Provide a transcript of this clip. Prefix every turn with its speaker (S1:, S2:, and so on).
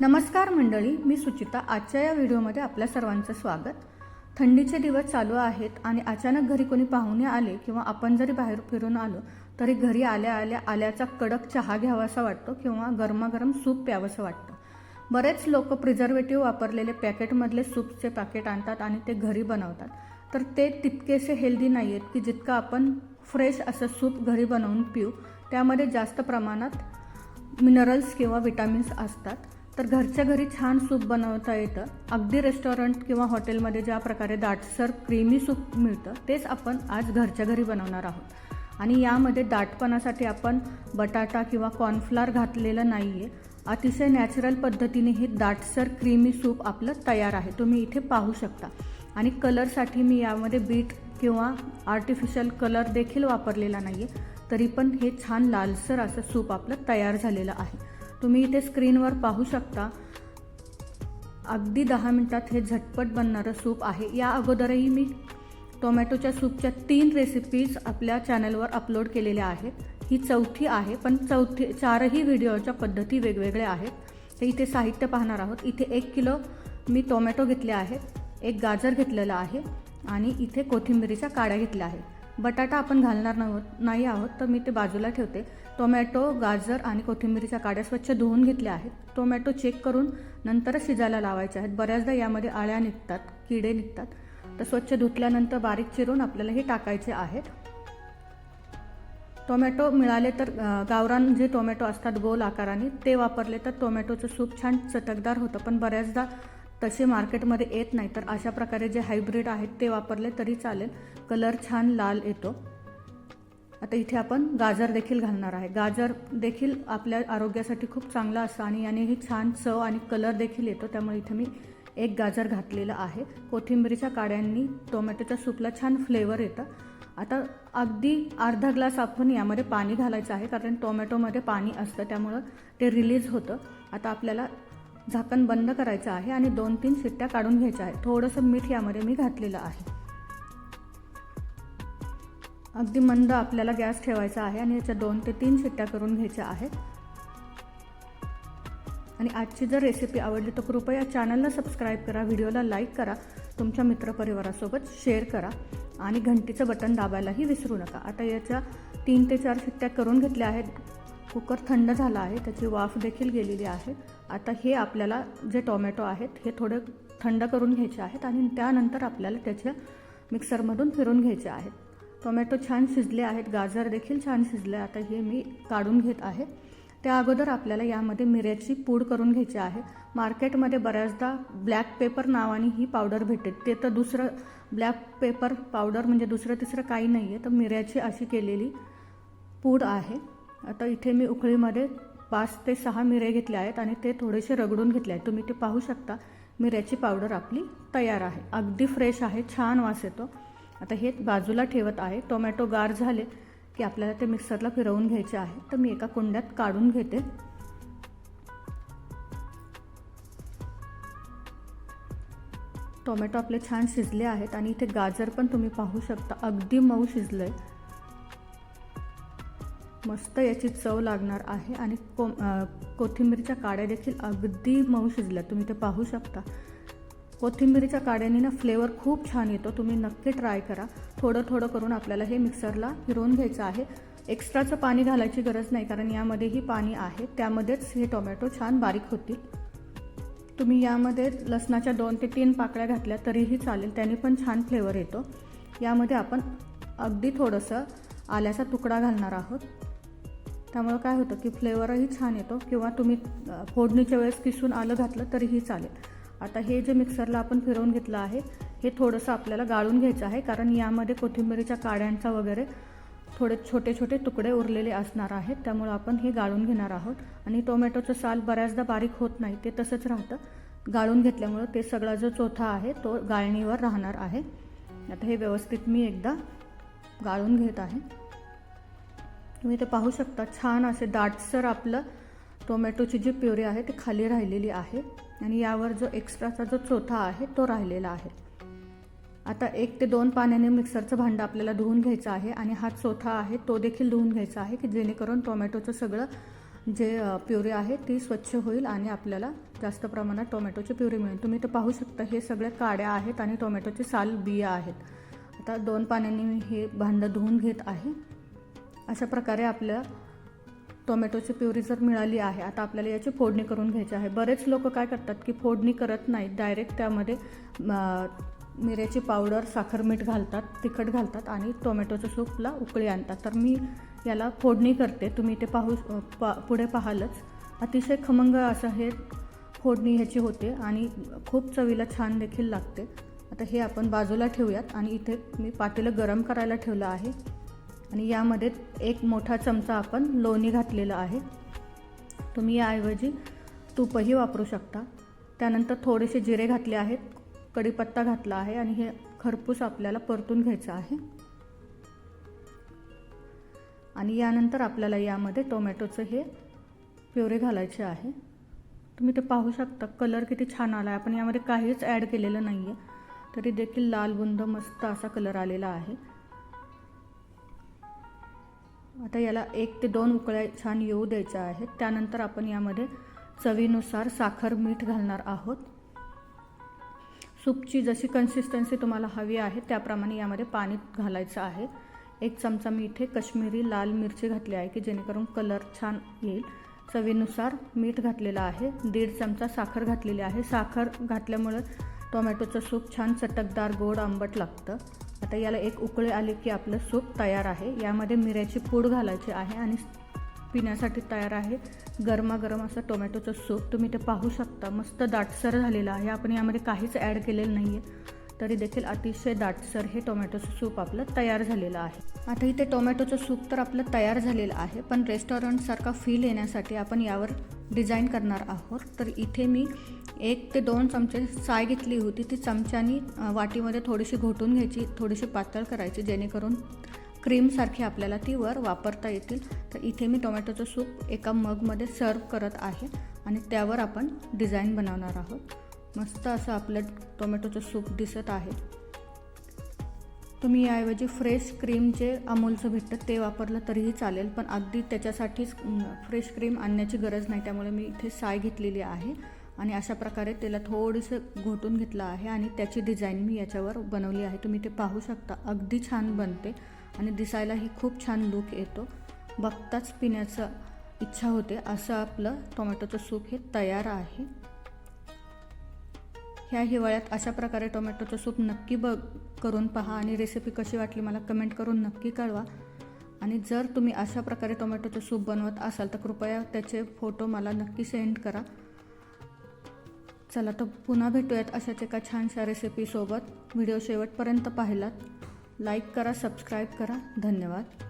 S1: नमस्कार मंडळी मी सुचिता. आजच्या या व्हिडिओमध्ये आपल्या सर्वांचं स्वागत. थंडीचे दिवस चालू आहेत आणि अचानक घरी कोणी पाहुणे आले किंवा आपण जरी बाहेर फिरून आलो तरी घरी आल्या आल्या आल्याचा कडक चहा घ्यावासा वाटतो किंवा गरमागरम सूप प्यावंसं वाटतं. बरेच लोक प्रिझर्वेटिव्ह वापरलेले पॅकेटमधले सूपचे पॅकेट आणतात आणि ते घरी बनवतात. तर ते तितकेसे हेल्दी नाही आहेत की जितकं आपण फ्रेश असं सूप घरी बनवून पिऊ त्यामध्ये जास्त प्रमाणात मिनरल्स किंवा विटॅमिन्स असतात. तर घरच्या घरी छान सूप बनवता येतं. अगदी रेस्टॉरंट किंवा हॉटेलमध्ये ज्या प्रकारे दाटसर क्रीमी सूप मिळतं तेच आपण आज घरच्या घरी बनवणार आहोत. आणि यामध्ये दाटपणासाठी आपण बटाटा किंवा कॉर्नफ्लावर घातलेलं नाही आहे अतिशय नॅचरल पद्धतीने हे दाटसर क्रीमी सूप आपलं तयार आहे. तुम्ही इथे पाहू शकता. आणि कलरसाठी मी यामध्ये बीट किंवा आर्टिफिशियल कलर देखील वापरलेला नाही आहे तरी पण हे छान लालसर असं सूप आपलं तयार झालेलं आहे. तुम्ही इथे स्क्रीनवर पाहू शकता. अगदी दहा मिनटात हे झटपट बनणारं सूप आहे. या अगोदरही मी टोमॅटोच्या सूपच्या तीन रेसिपीज आपल्या चॅनलवर अपलोड केलेल्या आहेत. ही चौथी आहे पण चौथी चारही व्हिडिओच्या पद्धती वेगवेगळ्या आहेत. तर इथे साहित्य पाहणार आहोत. इथे एक किलो मी टोमॅटो घेतले आहे एक गाजर घेतलेलं आहे आणि इथे कोथिंबिरीच्या काड्या घेतल्या आहे बटाटा आपण घालणार नव्हत नाही आहोत तर मी ते बाजूला ठेवते. टोमॅटो गाजर आणि कोथिंबिरीच्या काड्या स्वच्छ धुवून घेतल्या आहेत. टोमॅटो चेक करून नंतरच शिजायला लावायचे आहेत. बऱ्याचदा यामध्ये आळ्या निघतात किडे निघतात. तर स्वच्छ धुतल्यानंतर बारीक चिरून आपल्याला हे टाकायचे आहेत टोमॅटो मिळाले तर गावरान जे टोमॅटो असतात गोल आकाराने ते वापरले तर टोमॅटोचं सूप छान चटकदार होतं. पण बऱ्याचदा तसे मार्केटमध्ये येत नाही. तर अशा प्रकारे जे हायब्रिड आहेत ते वापरले तरी चालेल. कलर छान लाल येतो. आता इथे आपण गाजर देखील घालणार आहे. गाजर देखील आपल्या आरोग्यासाठी खूप चांगला असतं आणि यानेही छान चव आणि कलर देखील येतो. त्यामुळे इथे मी एक गाजर घातलेलं आहे. कोथिंबीरीच्या काड्यांनी टोमॅटोच्या सूपला छान फ्लेवर येतं. आता अगदी अर्धा ग्लास आपण यामध्ये पाणी घालायचं आहे कारण टोमॅटोमध्ये पाणी असतं त्यामुळं ते रिलीज होतं. आता आपल्याला झाकण बंद करायचं आहे आणि दोन तीन शिट्ट्या काढून घ्यायच्या आहे थोडंसं मीठ यामध्ये मी घातलेलं आहे. अगदी मंद आपल्याला गॅस ठेवायचा आहे आणि याच्या दोन ते तीन शिट्ट्या करून घ्यायच्या आहेत. आणि आजची जर रेसिपी आवडली तर कृपया चॅनलला सबस्क्राईब करा व्हिडिओला लाईक करा तुमच्या मित्रपरिवारासोबत शेअर करा आणि घंटीचं बटन दाबायलाही विसरू नका. आता याच्या तीन ते चार शिट्ट्या करून घेतल्या आहेत. कुकर थंड झाला आहे त्याची वाफ देखील गेलेली आहे. आता हे आपल्याला जे टोमॅटो आहेत हे थोडे थंड करून घ्यायचे आहेत आणि त्यानंतर आपल्याला त्याच्या मिक्सरमधून फिरून घ्यायचे आहेत. टोमॅटो छान शिजले आहेत गाजर देखील छान शिजले आता हे मी काढून घेत आहे. त्या अगोदर आपल्याला यामध्ये मिऱ्याची पूड करून घ्यायची आहे. मार्केटमध्ये बऱ्याचदा ब्लॅक पेपर नावाने ही पावडर भेटते. ते तर दुसरं ब्लॅक पेपर पावडर म्हणजे दुसरं तिसरं काही नाही आहे तर मिऱ्याची अशी केलेली पूड आहे. आता इथे मी उकळीमध्ये पाच ते सहा मिरे घेतले आहेत आणि ते थोडेसे रगडून घेतले आहेत. तुम्ही ते पाहू शकता. मिऱ्याची पावडर आपली तयार आहे. अगदी फ्रेश आहे. छान वास येतो. आता हे बाजूला ठेवत आहे. टोमॅटो गार झाले की आपल्याला ते मिक्सरला फिरवून घ्यायचे आहे. तर मी एका कुंड्यात काढून घेते. टोमॅटो आपले छान शिजले आहेत आणि इथे गाजर पण तुम्ही पाहू शकता. अगदी मऊ शिजलंय. मस्त याची चव लागणार आहे आणि को कोथिंबीरच्या काड्या देखील अगदी मऊ शिजल्या. तुम्ही ते पाहू शकता. कोथिंबीरीच्या काड्याने ना फ्लेवर खूप छान येतो. तुम्ही नक्की ट्राय करा. थोडं थोडं करून आपल्याला हे मिक्सरला फिरवून घ्यायचं आहे. एक्स्ट्राचं पाणी घालायची गरज नाही कारण यामध्येही पाणी आहे. त्यामध्येच हे टोमॅटो छान बारीक होतील. तुम्ही यामध्ये लसणाच्या दोन ते तीन पाकळ्या घातल्या तरीही चालेल. त्याने पण छान फ्लेवर येतो. यामध्ये आपण अगदी थोडंसं आल्याचा तुकडा घालणार आहोत. त्यामुळं काय होतं की फ्लेवरही छान येतो. किंवा तुम्ही फोडणीच्या वेळेस किसून आलं घातलं तरीही चालेल. आता हे जे मिक्सरला आपण फिरवून घेतलं आहे हे थोडंसं आपल्याला गाळून घ्यायचं आहे कारण यामध्ये कोथिंबीरीच्या काड्यांचा वगैरे थोडे छोटे छोटे तुकडे उरलेले असणार आहेत त्यामुळं आपण हे गाळून घेणार आहोत. आणि टोमॅटोचं साल बऱ्याचदा बारीक होत नाही ते तसंच राहतं. गाळून घेतल्यामुळं ते सगळा जो चोथा आहे तो गाळणीवर राहणार आहे. आता हे व्यवस्थित मी एकदा गाळून घेत आहे. तुम्ही ते पाहू शकता छान असे दाटसर आपलं टोमॅटोची जी प्युरी आहे ती खाली राहिलेली आहे आणि यावर जो एक्स्ट्राचा जो चोथा आहे तो राहिलेला आहे. आता एक ते दोन पाण्याने मिक्सरचं भांडं आपल्याला धुवून घ्यायचं आहे आणि हा चोथा आहे तो देखील धुवून घ्यायचा आहे की जेणेकरून टोमॅटोचं सगळं जे प्युरी आहे ती स्वच्छ होईल आणि आपल्याला जास्त प्रमाणात टोमॅटोची प्युरी मिळेल. तुम्ही ते पाहू शकता हे सगळे काड्या आहेत आणि टोमॅटोचे साल बिया आहेत. आता दोन पाण्याने मी हे भांडं धुवून घेत आहे. अशा प्रकारे आपल्या टोमॅटोची प्युरी जर मिळाली आहे आता आपल्याला याची फोडणी करून घ्यायची आहे. बरेच लोक काय करतात की फोडणी करत नाहीत डायरेक्ट त्यामध्ये मिऱ्याची पावडर साखर मीठ घालतात तिखट घालतात आणि टोमॅटोच्या सूपला उकळी आणतात. तर मी याला फोडणी करते. तुम्ही ते पाहू पा पुढे पाहालच. अतिशय खमंग असं हे फोडणी ह्याची होते आणि खूप चवीला छान देखील लागते. आता हे आपण बाजूला ठेवूयात आणि इथे मी पातेलं गरम करायला ठेवलं आहे. आणि यामध्ये एक मोठा चमचा आपण लोणी घातलेलं आहे. तुम्ही याऐवजी तूपही वापरू शकता. त्यानंतर थोडेसे जिरे घातले आहेत. कढीपत्ता घातला आहे आणि हे खरपूस आपल्याला परतून घ्यायचं आहे. आणि यानंतर आपल्याला यामध्ये टोमॅटोचं हे प्युरे घालायचे आहे. तुम्ही ते पाहू शकता. कलर किती छान आला आहे आपण यामध्ये काहीच ॲड केलेलं नाही आहे तरी देखील लाल बुंद मस्त असा कलर आलेला आहे. आता याला एक ते दोन उकळ्या छान येऊ द्यायच्या आहेत. त्यानंतर आपण यामध्ये चवीनुसार साखर मीठ घालणार आहोत. सूपची जशी कन्सिस्टन्सी तुम्हाला हवी आहे त्याप्रमाणे यामध्ये पाणी घालायचं आहे. एक चमचा मी इथे कश्मीरी लाल मिरची घातली आहे की जेणेकरून कलर छान येईल. चवीनुसार मीठ घातलेलं आहे. दीड चमचा साखर घातलेली आहे. साखर घातल्यामुळं टोमॅटोचं सूप छान चटकदार गोड आंबट लागतं. आता याला एक उकळी आली की आपलं सूप तयार आहे. यामध्ये मिऱ्याची पूड घालायची आहे आणि पिण्यासाठी तयार आहे गरमागरम असं टोमॅटोचं सूप. तुम्ही ते पाहू शकता मस्त दाटसर झालेलं आहे. आपण यामध्ये काहीच ॲड केलेलं नाही आहे तरी देखील अतिशय दाटसर हे टोमॅटोचं सूप आपलं तयार झालेलं आहे. आता इथे टोमॅटोचं सूप तर आपलं तयार झालेलं आहे पण रेस्टॉरंटसारखा फील येण्यासाठी आपण यावर डिझाईन करणार आहोत. तर इथे मी एक ते दोन चमचे साय घेतली होती. ती चमच्यानी वाटीमध्ये थोडीशी घोटून घ्यायची थोडीशी पातळ करायची जेणेकरून क्रीमसारखी आपल्याला ती वर वापरता येतील. तर इथे मी टोमॅटोचं सूप एका मगमध्ये सर्व करत आहे आणि त्यावर आपण डिझाईन बनवणार आहोत. मस्त असं आपलं टोमॅटोचं सूप दिसत आहे. तुम्ही याऐवजी फ्रेश क्रीम जे अमूलचं भेटतं ते वापरलं तरीही चालेल पण अगदी त्याच्यासाठीच फ्रेश क्रीम आणण्याची गरज नाही. त्यामुळे मी इथे साय घेतलेली आहे. आणि अशा प्रकारे त्याला थोडंसं घोटून घेतलं आहे आणि त्याची डिझाईन मी याच्यावर बनवली आहे. तुम्ही ते पाहू शकता. अगदी छान बनते आणि दिसायलाही खूप छान लुक येतो. बघताच पिण्याचं इच्छा होते. असं आपलं टोमॅटोचं सूप हे तयार आहे. ह्या हिवाळ्यात अशा प्रकारे टोमॅटोचं सूप नक्की बघ करून पहा आणि रेसिपी कशी वाटली मला कमेंट करून नक्की कळवा. आणि जर तुम्ही अशा प्रकारे टोमॅटोचं सूप बनवत असाल तर कृपया त्याचे फोटो मला नक्की सेंड करा. चला तर पुन्हा भेटूयात अशाच एका छानशा रेसिपीसोबत व्हिडिओ शेवटपर्यंत पाहिलात. लाईक करा सबस्क्राईब करा. धन्यवाद.